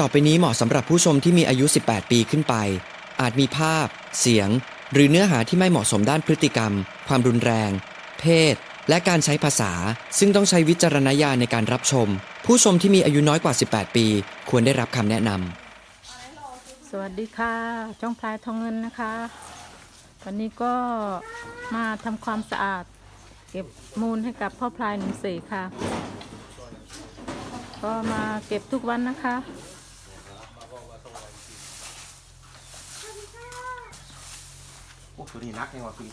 ต่อไปนี้เหมาะสำหรับผู้ชมที่มีอายุ 18 ปีขึ้นไป อาจมีภาพ เสียง หรือเนื้อหาที่ไม่เหมาะสมด้านพฤติกรรม ความรุนแรง เพศ และการใช้ภาษา ซึ่งต้องใช้วิจารณญาณในการรับชม ผู้ชมที่มีอายุน้อยกว่า 18 ปี ควรได้รับคำแนะนำสวัสดีค่ะจ้องพลายทองเงินนะคะ วันนี้ก็มาทำความสะอาด เก็บมูลให้กับพ่อพลายหนุ่มเสกค่ะ ก็มาเก็บทุกวันนะคะ โอ้ตัวนี้นักยังวะพี่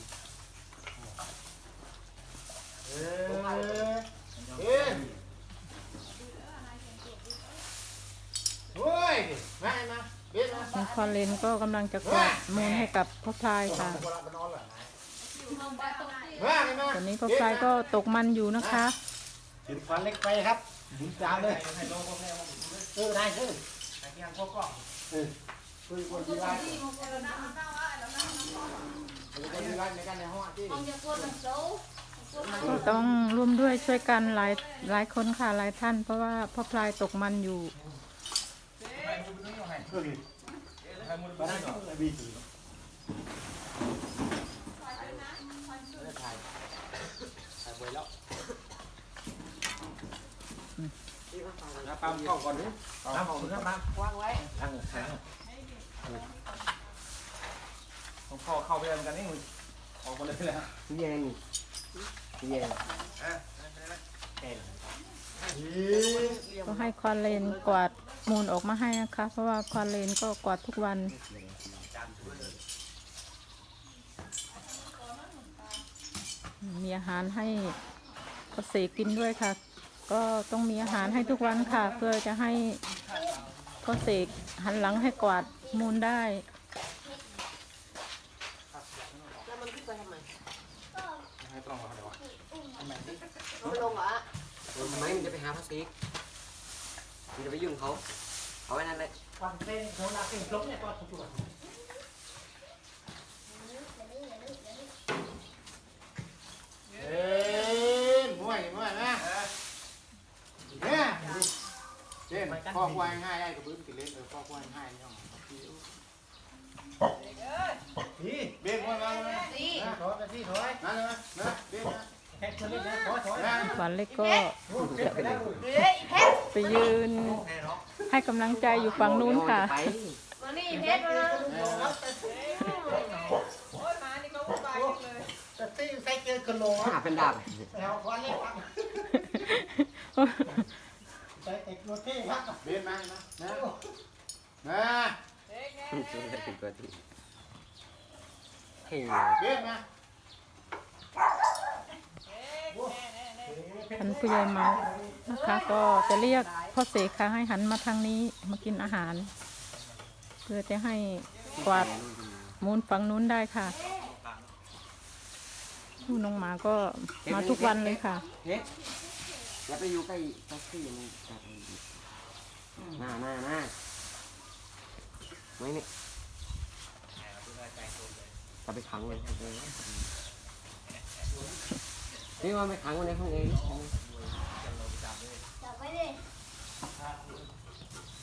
ในคอนเลนก็กำลังจะกวาดมูลให้กับพ่อพลายค่ะตอนนี้พ่อพลายก็ตกมันอยู่นะคะ ถึงฟันเล็กไปครับถึงจานเลยเออได้เออเออ คุยคนที่ร้านคุยคนที่ร้านในการในห้องที่ก็ต้องร่วมด้วยช่วยกันหลายหลายคนค่ะหลายท่าน เพราะว่าพ่อพลายตกมันอยู่เออมก็บีถือถ่ายถ่ายไว้แล้วน้ำปั๊มเข้าก่อนดิปั๊มวางไว้ ตั้งแข็งของพ่อเข้าไปเหมือนกันนี่มึงออกมาเลยแล้วแยงแยงก็ให้คอนเลนกวาดมูลออกมาให้นะคะ เพราะว่าคอนเลนก็กวาดทุกวัน มีอาหารให้ก็เสกกินด้วยค่ะ ก็ต้องมีอาหารให้ทุกวันค่ะ เพื่อจะให้ก็เสกหันหลังให้กวาด มูลได้ให้ต้องมาเดี๋ยววะไม่ลงเหรอทำไมมันจะไปหาพระศิกมันจะไปยุ่งเขาเอาไว้นั่นเลยเอ้ยมวยมวยนะเนี่ยเช่นพ่อควายง่ายได้กับพื้นติเล็กเออพ่อควายง่ายนี่ต้องนี่ เบี้ยความานะถอยสิถอยนั่นเลยนะเบี้ยนะแค่คนเล็กนะถอยถอยนะหวานเล็กก็ไปยืน ให้กำลังใจอยู่ฝั่งนู้นค่ะไปหาเป็นดาบเบี้ยมานะนะนะ มันจะเป็นตัวที่เฮ้ยเบี้ยมาท่านผู้ใหญ่เมานะคะ ก็จะเรียกพ่อเสกค่ะให้หันมาทางนี้มากินอาหาร เพื่อจะให้กวาดมูลฝั่งนู้นได้ค่ะผู้น้องหมาก็มาทุกวันเลยค่ะเฮ้ยอย่าไปอยู่ใกล้พระศิกมันจับหน้าหน้าหน้า ไม่นี่จะไปขังเลยนี่ว่าไม่ขังไว้ในห้องเอง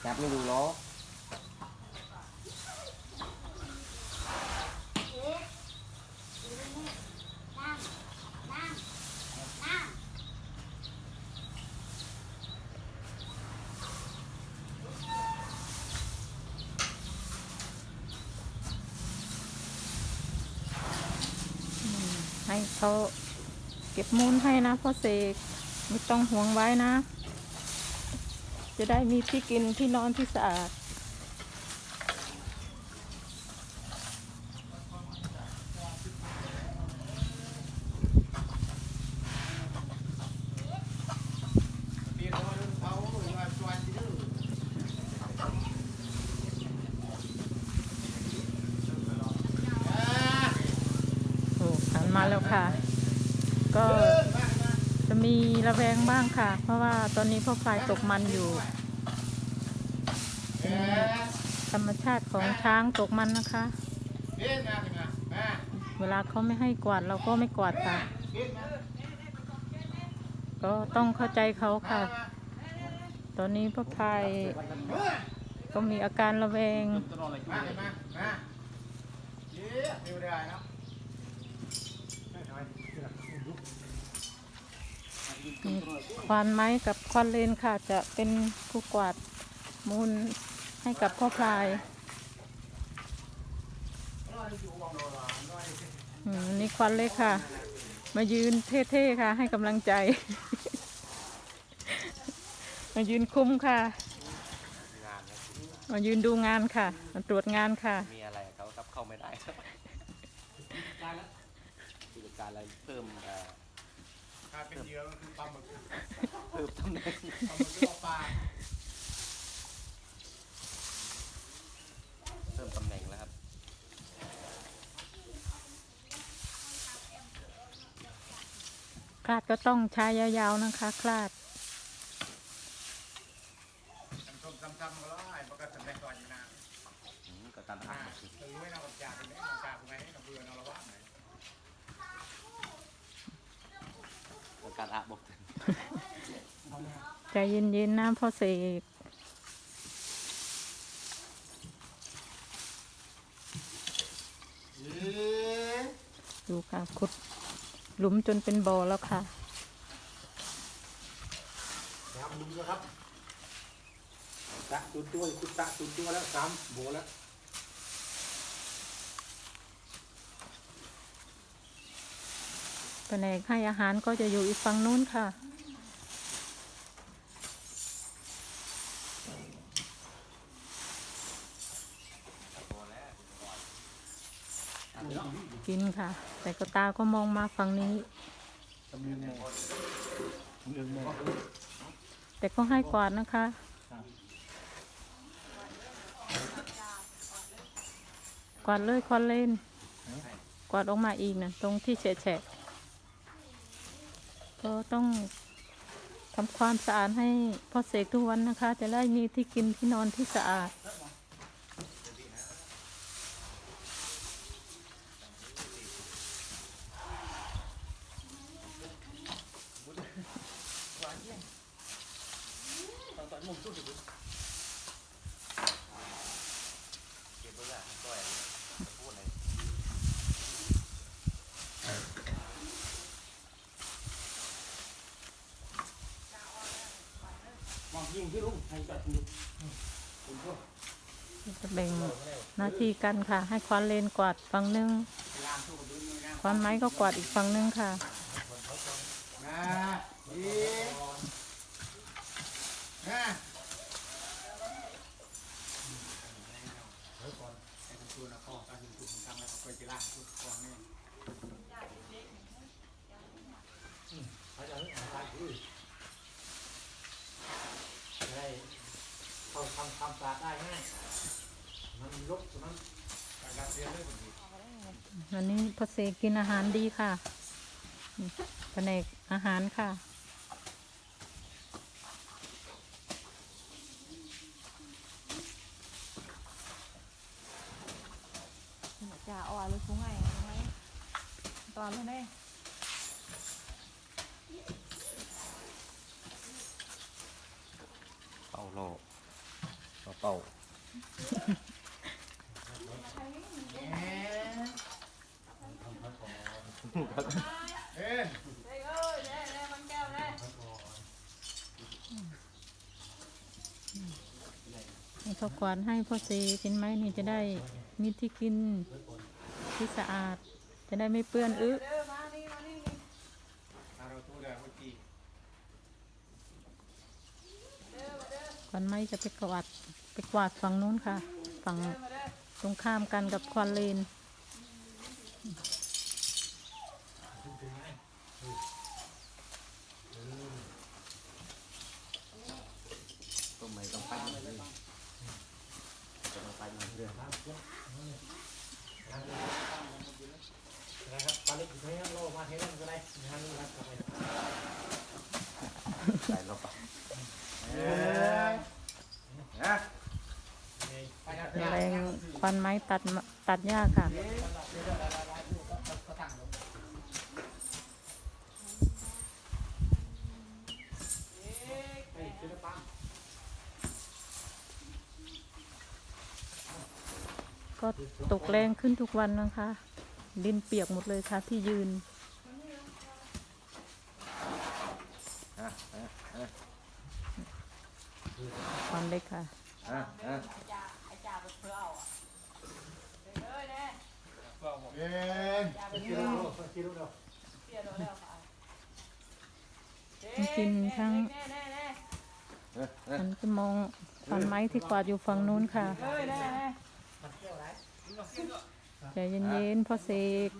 จับไม่ดูล้อ เขาเก็บมูลให้นะพ่อเสกไม่ต้องห่วงไว้นะ จะได้มีที่กินที่นอนที่สะอาด โอ้หันมาแล้ว ค่ะ ก็จะมีระแวงบ้างค่ะ เพราะว่าตอนนี้พ่อพายตกมันอยู่ธรรมชาติของช้างตกมันนะคะ เวลาเขาไม่ให้กวาดเราก็ไม่กวาดค่ะ ก็ต้องเข้าใจเขาค่ะ ตอนนี้พ่อพายเฮ้ยก็มีอาการระแวง มาเลยมามาเย้เร็วได้เนาะ มี ควานไม้กับควานเลนค่ะ จะเป็นผู้กวาดมูลให้กับพ่อพลายอืมนี่ควานเล็กค่ะ มายืนเท่ๆค่ะ ให้กำลังใจ มายืนคุ้มค่ะ มายืนดูงานค่ะมาตรวจงานค่ะ มีอะไรเขาครับเข้าไม่ได้ครับกิจการอะไรเพิ่ม เอ่อถ้าเป็นเหยื่อก็คือปลาหมึกเพิ่มตำแหน่งปลาหมึกหรือว่าปลาเพิ่มตำแหน่งแล้วครับคลาดก็ต้องใช้ยาวๆนะคะ คลาดส้มซ้ำๆก็ไอ้ประกาศสำเร็จก่อนอยู่นะอืมก็การอ่าอ่านจะรู้ไหมนะกับจ่าปรับจ่าเป็นไงกับเบื่อเราละว่าไหน ก็การอ่านบอกใจเย็นๆนะพ่อเสกเย้ดูค่ะขุดหลุมจนเป็นบ่อแล้วค่ะครับลุงครับตะตุนตัวคุณตะตุนตัวแล้วสามโบแล้ว แผนกให้อาหารก็จะอยู่อีกฝั่งนู้นค่ะ กินค่ะ แต่ก็ตาก็มองมาฝั่งนี้ แต่ก็ให้กวาดนะคะกวาดเลยควันเล่นกวาดออกมาอีกนะตรงที่แฉะ ก็ต้องทำความสะอาดให้พ่อเสกทุกวันนะคะ จะได้มีที่กินที่นอนที่สะอาด มองยิงที่ลุงให้ จะแบ่งหน้าที่กันค่ะ ให้ควานเลนกวาดฝั่งหนึงลามสู้กับดุนเลยนะควานไม้ก็กวาดอีกฝั่งหนึงค่ะนะเย้นะเฮ้ยก่อนไอ้คนตัวนะพ่อตาหินตัวผมทำแล้วก็ไปจีล่างตัวกองนี่เขาจะให้อะไรคือได้เขาทำความ สะอาดได้ง่ายมันลบมันการเรียนเลยผมดีวันนี้พ่อเสกกินอาหารดีค่ะนี่แผนกอาหารค่ะ Chà, òa luôn xuống này, xuống này. Toàn luôn đây. เป่าโลเป่าเอ้ย Đây ơi, đây, đây, bánh keo đây. ให้เขากวาดให้พ่อเสกกินไหมนี่จะได้มีที่กินที่สะอาด จะได้ไม่เปื้อนอื้อกี้ควันไม้จะไปกวาด ไปกวาดฝั่งนู้นค่ะ ฝั่งตรงข้ามกันกับควันเลน ต้มไม่ต้องปั้นเลยต้องปั้นเรื่องนะครับปลาเล็กอยู่ที่นี่โลมาเทนั่นก็ได้งานนี้ครับไป ใส่ลงไป เอ้ย นะ ไปนะ แรง ควันไม้ตัดมะตัดหญ้าค่ะไปซื้อปังก็ตกแรงขึ้นทุกวันนะคะ ดินเปียกหมดเลยค่ะที่ยืนควันเล็กค่ะ อะอะเอ็นกินลูกกินลูกเดี๋ยวกินทั้งฉันจะมองฟันไม้ที่กวาดอยู่ฝั่งนู้นค่ะใจเย็นๆพ่อเสก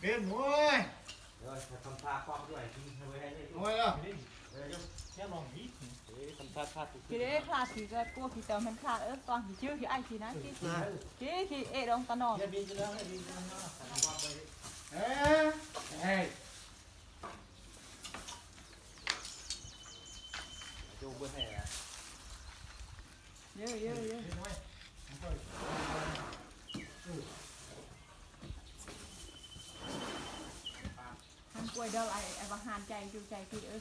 เบียนมวยเดี๋ยวทำท่าควักด้วยทิ้งเอาไว้ คือเด้คลาสคือก็กลัวคือเต่มันคลาสเออตอนที่ชื่อคือไอ้ที่นะคือคือคือเอดองตะนอนเอ๊ะเอ๊ะจูบแห่เยอะเยอะเยอะทำกล้วยเดอไอ้ไอ้บางหานใจจูใจพี่เออ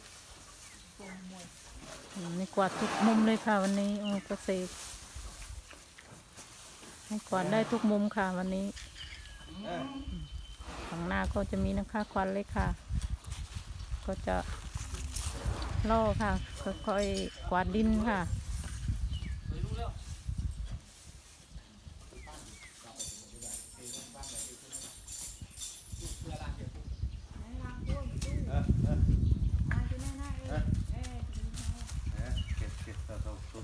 นี่กวาดทุกมุมเลยค่ะ วันนี้โอ้พ่อเสกให้กวาดได้ทุกมุมค่ะวันนี้ฝั่งหน้าก็จะมีนะคะควันเลยค่ะ ก็จะล่อค่ะค่อยๆกวาดดินค่ะ ai chứ này này ê ê เอ๊ะเก็บเก็บตัวตัวตัว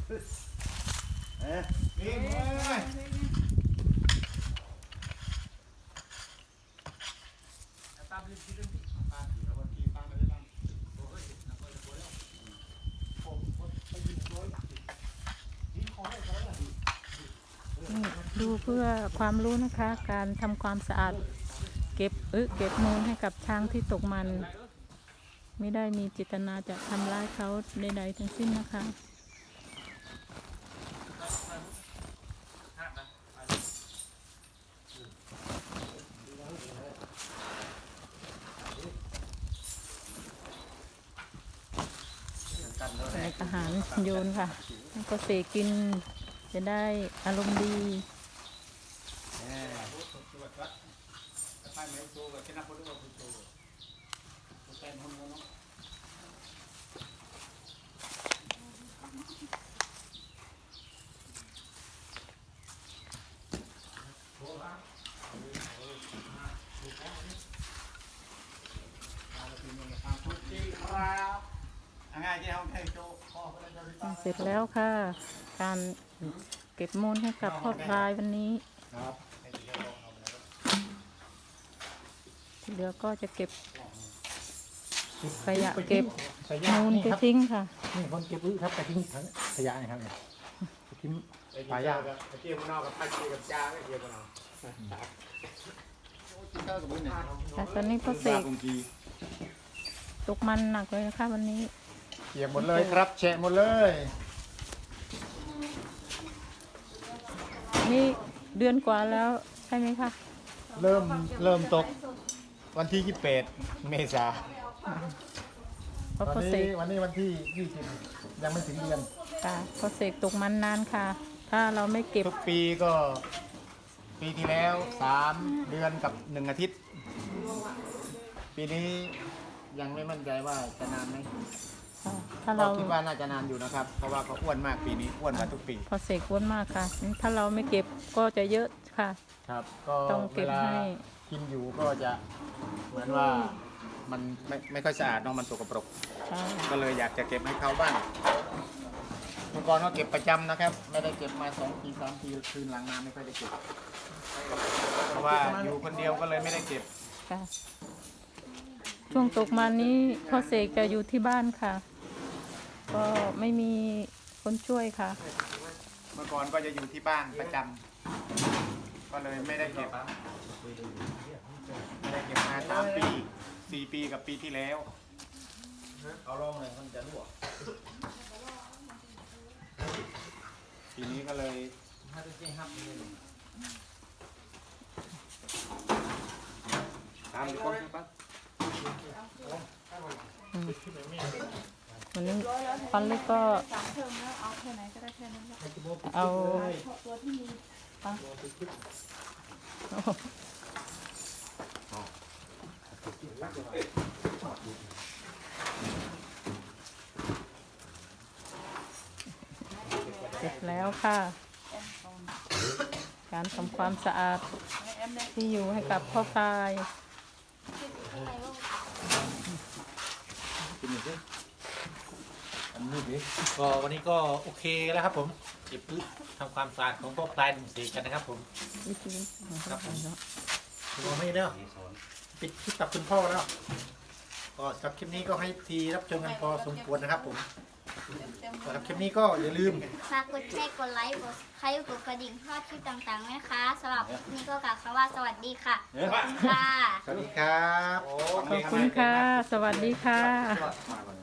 เอ๊ะ เบียนมวยตามไปกินดิตามแล้วก็กินตามไปตามโอ้ยนักเลยโอ้ยผมไปยิงโดยยิงคอได้ก็แล้ว นี่ ดูเพื่อความรู้นะคะ การทำความสะอาดเก็บเออเก็บมูลให้กับช้างที่ตกมัน ไม่ได้มีเจตนาจะทำร้ายเขาใดๆทั้งสิ้นนะคะ อาหารโยนค่ะให้เขาเสกกินจะได้อารมณ์ดี เสร็จแล้วค่ะ การเก็บมูลให้กับพ่อพลายวันนี้ ครับ ที่ เหลือก็จะเก็บขยะเก็บมูลไปทิ้งค่ะ นี่คนเก็บอื้อครับไปทิ้งถังขยะนะครับเนี่ยไปทิ้งป่ายางไปเที่ยวข้างนอกกับพักกับจ้าไปเที่ยวกันเอาเท่ากับบุญเนี่ยแต่ตอนนี้พ่อเสกตกมันหนักเลยนะคะวันนี้ เก็บหมดเลยครับแฉะหมดเลยนี่เดือนกว่าแล้วใช่ไหมคะ เริ่มเริ่มตก วันที่ยี่สิบเเมษาเพราะวันพ่อเสนี้กวันนี้วันที่ยี่สิบยังไม่ถึงเดือน ค่ะพ่อเสกตกมันนานค่ะ ถ้าเราไม่เก็บทุกปีก็ปีที่แล้วสามเดือนกับหนึ่งอาทิตย์ ปีนี้ยังไม่มั่นใจว่าจะนานไหมค่ะถ้าเราเราคิดว่าน่าจะนานอยู่นะครับ เพราะว่าเขาอ้วนมากปีนี้อ้วนมาทุกปีพอเสกอ้วนมากค่ะ ถ้าเราไม่เก็บก็จะเยอะค่ะ ครับ ก็ต้องเก็บวลาให้ กินอยู่ก็จะ เหมือนว่ามันไม่ไม่ค่อยสะอาดเนาะมันสกปรกค่ะก็เลยอยากจะเก็บให้เขาบ้างเมื่อก่อนก็เก็บประจำนะครับ ไม่ได้เก็บมาสองปีสามปีคืนหลังมาไม่ค่อยได้เก็บ เพราะว่าอยู่คนเดียวก็เลยไม่ได้เก็บ ค่ะ ช่วงตกมันนี้พ่อเสกจะอยู่ที่บ้านค่ะ ก็ไม่มีคนช่วยค่ะ เมื่อก่อนก็จะอยู่ที่บ้านประจำก็เลยไม่ได้เก็บ ไม่ได้เก็บมาสามปีสี่ปีกับปีที่แล้วเอาลองเลยมันจะลวกปีนี้ก็เลยถ้าจะให้ฮับนี่ตามไปก่อนครับวันนี้ฟันเล็กก็ sắm thơm nữa áo thế này cái đây thế này เอา ตัวที่มี โอ้โห เสร็จแล้วค่ะ การทำความสะอาดที่อยู่ให้กับพ่อพายก็วันนี้ก็โอเคแล้วครับผมเก็บพื้นทำความสะอาดของพวกพลายหนึ่งสีกันนะครับผมวิธีครับผมดูไม่เด้อ ปิดคลิปกับคุณพ่อแล้วก็สำหรับคลิปนี้ก็ให้ทีรับชมกันพอสมควรนะครับผมสำหรับคลิปนี้ก็อย่าลืม ฝากกดแชร์กดไลค์กดใครกดกระดิ่งเพื่อคลิปต่างๆนะคะสำหรับคลิปนี้ก็กล่าวคำว่าสวัสดีค่ะขอบคุณค่ะ สวัสดีครับ ขอบคุณค่ะ สวัสดีค่ะ มาก่อนนะ